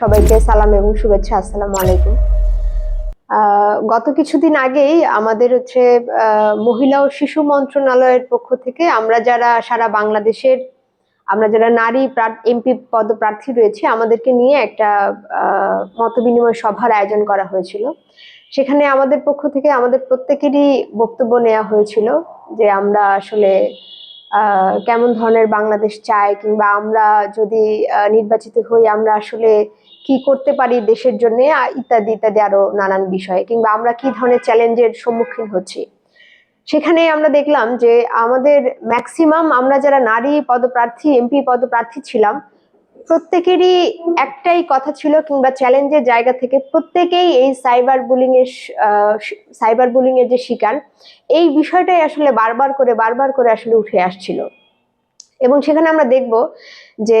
সবাইকে সালাম এবং শুভেচ্ছা আসসালামু আলাইকুম। গত কিছুদিন আগেই আমাদের হচ্ছে মহিলা ও শিশু মন্ত্রণালয়ের পক্ষ থেকে আমরা যারা সারা বাংলাদেশের আমরা যারা নারী এমপি পদপ্রার্থী রয়েছে আমাদেরকে নিয়ে একটা আহ, মতবিনিময় সভার আয়োজন করা হয়েছিল। সেখানে আমাদের পক্ষ থেকে আমাদের প্রত্যেকেরই বক্তব্য নেওয়া হয়েছিল যে আমরা আসলে কেমন ধরনের বাংলাদেশ চাই কিংবা আমরা যদি নির্বাচিত হই আমরা আসলে কি করতে পারি দেশের জন্য ইত্যাদি ইত্যাদি আরও নানান বিষয়ে, কিংবা আমরা কি ধরনের চ্যালেঞ্জের সম্মুখীন হচ্ছি। সেখানে আমরা দেখলাম যে আমাদের ম্যাক্সিমাম আমরা যারা নারী পদপ্রার্থী এমপি পদপ্রার্থী ছিলাম, প্রত্যেকেরই একটাই কথা ছিল কিংবা চ্যালেঞ্জের জায়গা থেকে প্রত্যেকেই এই সাইবার বুলিং এর সাইবার বুলিং এর যে শিকার, এই বিষয়টাই আসলে বারবার করে বারবার করে আসলে উঠে আসছিল। এবং সেখানে আমরা দেখব যে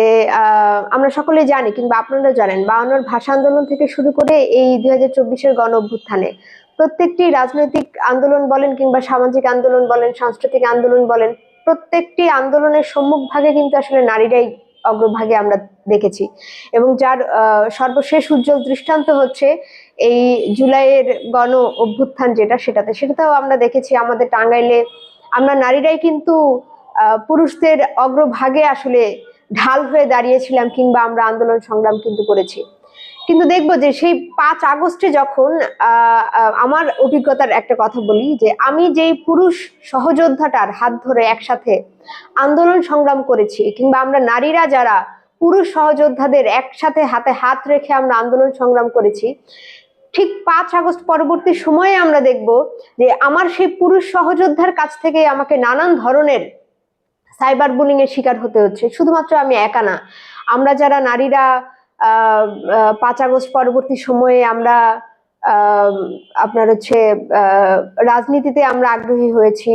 আমরা সকলে জানি কিংবা আপনারা জানেন বায়ান্নর ভাষা আন্দোলন থেকে শুরু করে এই দুই হাজার চব্বিশের গণ অভ্যুত্থানে প্রত্যেকটি রাজনৈতিক আন্দোলন বলেন কিংবা সামাজিক আন্দোলন বলেন, সাংস্কৃতিক আন্দোলন বলেন, প্রত্যেকটি আন্দোলনের সম্মুখ ভাগে কিন্তু আসলে নারীরাই অগ্রভাগে আমরা দেখেছি এবং যার সর্বশেষ উজ্জ্বল দৃষ্টান্ত হচ্ছে এই জুলাইয়ের গণ অভ্যুত্থান যেটা সেটাতে। সেটাতেও আমরা দেখেছি আমাদের টাঙ্গাইলে আমরা নারীরাই কিন্তু পুরুষদের অগ্রভাগে আসলে ঢাল হয়ে দাঁড়িয়েছিলাম কিংবা আমরা আন্দোলন সংগ্রাম কিন্তু করেছি। কিন্তু দেখব যে সেই পাঁচ আগস্টে যখন আমার অভিজ্ঞতার একটা কথা বলি যে আমি যেই পুরুষ সহযোদ্ধাটার হাত ধরে একসাথে আন্দোলন সংগ্রাম করেছি কিংবা আমরা নারীরা যারা পুরুষ সহযোদ্ধাদের একসাথে হাতে হাত রেখে আমরা আন্দোলন সংগ্রাম করেছি, ঠিক পাঁচ আগস্ট পরবর্তী সময়ে আমরা দেখব যে আমার সেই পুরুষ সহযোদ্ধার কাছ থেকে আমাকে নানান ধরনের সাইবার বুলিং এর শিকার হতে হচ্ছে। শুধুমাত্র আমি একা না, আমরা যারা নারীরা পাঁচ আগস্ট পরবর্তী সময়ে আমরা আপনার হচ্ছে রাজনীতিতে আমরা আগ্রহী হয়েছি,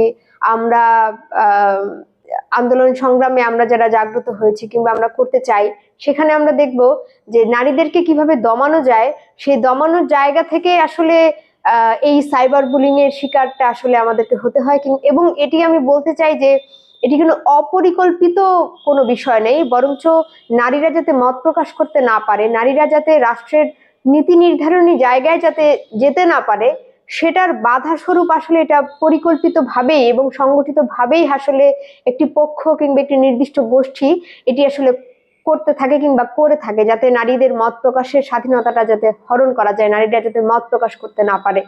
আমরা আন্দোলন সংগ্রামে আমরা যারা জাগ্রত হয়েছি কিংবা আমরা করতে চাই, সেখানে আমরা দেখব যে নারীদেরকে কীভাবে দমানো যায়, সেই দমানোর জায়গা থেকে আসলে এই সাইবার বুলিং এর শিকারটা আসলে আমাদেরকে হতে হয় এবং এটি আমি বলতে চাই যে এটি কোনো অপরিকল্পিত কোনো বিষয় নেই, বরঞ্চ নারীরা যাতে মত প্রকাশ করতে না পারে, নারীরা যাতে রাষ্ট্রের নীতি নির্ধারণী জায়গায় যাতে যেতে না পারে, সেটার বাধা স্বরূপ আসলে এটা পরিকল্পিতভাবেই এবং সংগঠিতভাবেই আসলে একটি পক্ষ কিংবা একটি নির্দিষ্ট গোষ্ঠী এটি আসলে করতে থাকে কিংবা করে থাকে যাতে নারীদের মত প্রকাশের স্বাধীনতাটা যাতে হরণ করা যায়, নারীরা যাতে মত প্রকাশ করতে না পারে,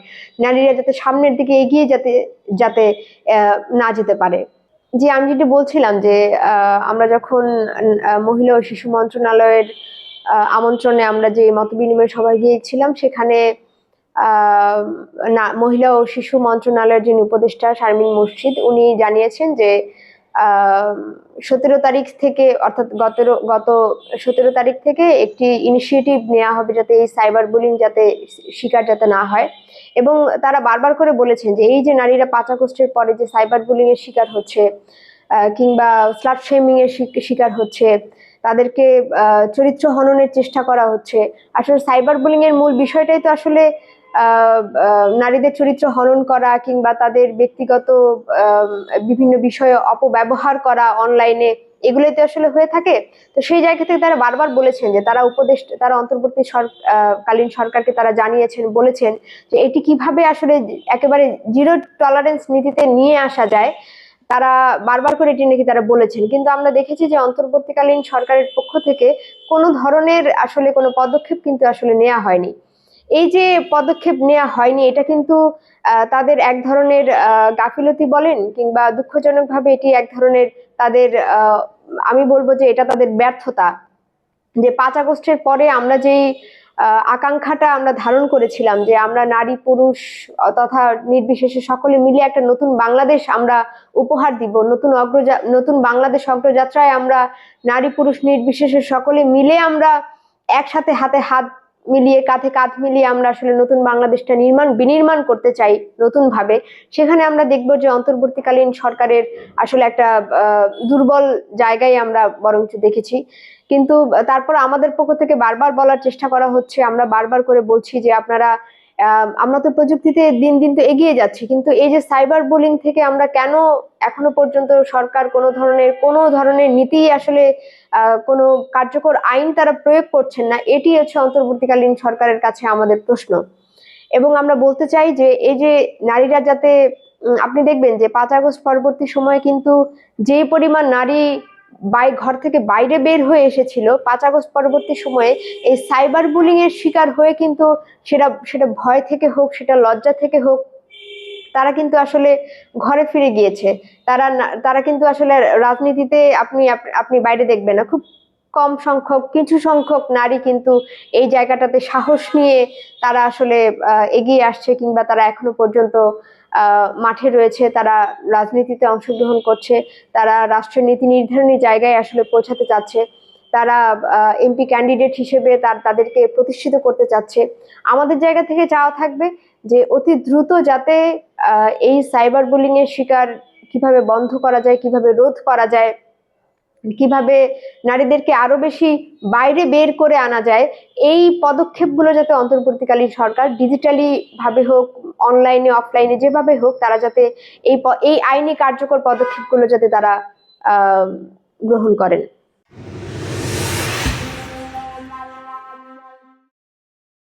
নারীরা যাতে সামনের দিকে এগিয়ে যাতে যাতে না যেতে পারে। জি আমি যেটা বলছিলাম যে আমরা যখন মহিলা ও শিশু মন্ত্রণালয়ের আমন্ত্রণে আমরা যে মত বিনিময় সভায় গিয়েছিলাম, সেখানে মহিলা ও শিশু মন্ত্রণালয়ের যিনি উপদেষ্টা শারমিন মসজিদ উনি জানিয়েছেন যে সতেরো তারিখ থেকে, অর্থাৎ গত গত সতেরো তারিখ থেকে একটি ইনিশিয়েটিভ নেওয়া হবে যাতে এই সাইবার বুলিং যাতে শিকার যাতে না হয়। এবং তারা বারবার করে বলেছেন যে এই যে নারীরা পাঁচ আগস্টের পরে যে সাইবার বুলিং এর শিকার হচ্ছে কিংবা স্লাট শেমিং এর শিকার হচ্ছে, তাদেরকে চরিত্র হননের চেষ্টা করা হচ্ছে, আসলে সাইবার বুলিং এর মূল বিষয়টাই তো আসলে নারীদের চরিত্র হনন করা কিংবা তাদের ব্যক্তিগত বিভিন্ন বিষয়ে অপব্যবহার করা অনলাইনে এগুলোই তো আসলে হয়ে থাকে। তো সেই জায়গা থেকে তারা বারবার বলেছেন যে তারা উপদেশ তারা অন্তর্বর্তী কালীন সরকারকে তারা জানিয়েছেন, বলেছেন যে এটি কীভাবে আসলে একেবারে জিরো টলারেন্স নীতিতে নিয়ে আসা যায়, তারা বারবার করে এটি নাকি তারা বলেছেন। কিন্তু আমরা দেখেছি যে অন্তর্বর্তীকালীন সরকারের পক্ষ থেকে কোনো ধরনের আসলে কোনো পদক্ষেপ কিন্তু আসলে নেওয়া হয়নি। এই যে পদক্ষেপ নেওয়া হয়নি, এটা কিন্তু তাদের এক ধরনের গাফিলতি বলেন কিংবা দুঃখজনকভাবে এটি এক ধরনের তাদের আমি বলব যে এটা তাদের ব্যর্থতা। যে পাঁচ আগস্টের পরে আমরা যেই আকাঙ্ক্ষাটা আমরা ধারণ করেছিলাম যে আমরা নারী, পুরুষ তথা নির্বিশেষে সকলে মিলে একটা নতুন বাংলাদেশ আমরা উপহার দিব, নতুন অগ্রযা নতুন বাংলাদেশ অগ্রযাত্রায় আমরা নারী, পুরুষ, নির্বিশেষে সকলে মিলে আমরা একসাথে হাতে হাত মিলিয়ে, কাঁধে কাঁধ মিলিয়ে আমরা আসলে নতুন বাংলাদেশটা নির্মাণ, বিনির্মাণ করতে চাই নতুনভাবে। সেখানে আমরা দেখব যে অন্তর্বর্তীকালীন সরকারের আসলে একটা দুর্বল জায়গায় আমরা বরঞ্চ দেখেছি। কিন্তু, তারপর আমাদের পক্ষ থেকে বারবার বলার চেষ্টা করা হচ্ছে। আমরা বারবার করে বলছি যে আপনারা আমরা তো প্রযুক্তিতে দিন দিন তো এগিয়ে যাচ্ছি, কিন্তু এই যে সাইবার বুলিং থেকে আমরা কেন এখনও পর্যন্ত সরকার কোনো ধরনের কোনো ধরনের নীতি আসলে কোনো কার্যকর আইন তারা প্রয়োগ করছেন না, এটি হচ্ছে অন্তর্বর্তীকালীন সরকারের কাছে আমাদের প্রশ্ন। এবং আমরা বলতে চাই যে, এই যে নারীরা যাতে আপনি দেখবেন যে পাঁচ আগস্ট পরবর্তী সময়ে কিন্তু যে পরিমাণ নারী বাই ঘর থেকে বাইরে বের হয়ে এসেছিল। পাঁচ আগস্ট পরবর্তী সময়ে এই সাইবার বুলিং এর শিকার হয়ে কিন্তু সেটা সেটা ভয় থেকে হোক, সেটা লজ্জা থেকে হোক, তারা কিন্তু আসলে ঘরে ফিরে গিয়েছে। তারা তারা কিন্তু আসলে রাজনীতিতে আপনি আপনি বাইরে দেখবেন না। খুব কম সংখ্যক, কিছু সংখ্যক নারী কিন্তু এই জায়গাটাতে সাহস নিয়ে তারা আসলে এগিয়ে আসছে কিংবা তারা এখনও পর্যন্ত মাঠে রয়েছে, তারা রাজনীতিতে অংশগ্রহণ করছে, তারা রাষ্ট্রের নীতি নির্ধারণী জায়গায় আসলে পৌঁছাতে চাচ্ছে, তারা এমপি ক্যান্ডিডেট হিসেবে তার, তাদেরকে প্রতিষ্ঠিত করতে চাচ্ছে। আমাদের জায়গা থেকে চাওয়া থাকবে যে অতি দ্রুত যাতে এই সাইবার বুলিং এর শিকার কীভাবে বন্ধ করা যায়, কীভাবে রোধ করা যায় কীভাবে নারীদেরকে আরও বেশি বাইরে বের করে আনা যায়, এই পদক্ষেপগুলো যাতে অন্তর্বর্তীকালীন সরকার ডিজিটালি ভাবে হোক অনলাইনে অফলাইনে যেভাবে হোক, তারা যাতে এই এই আইনি কার্যকর পদক্ষেপগুলো যাতে তারা গ্রহণ করেন।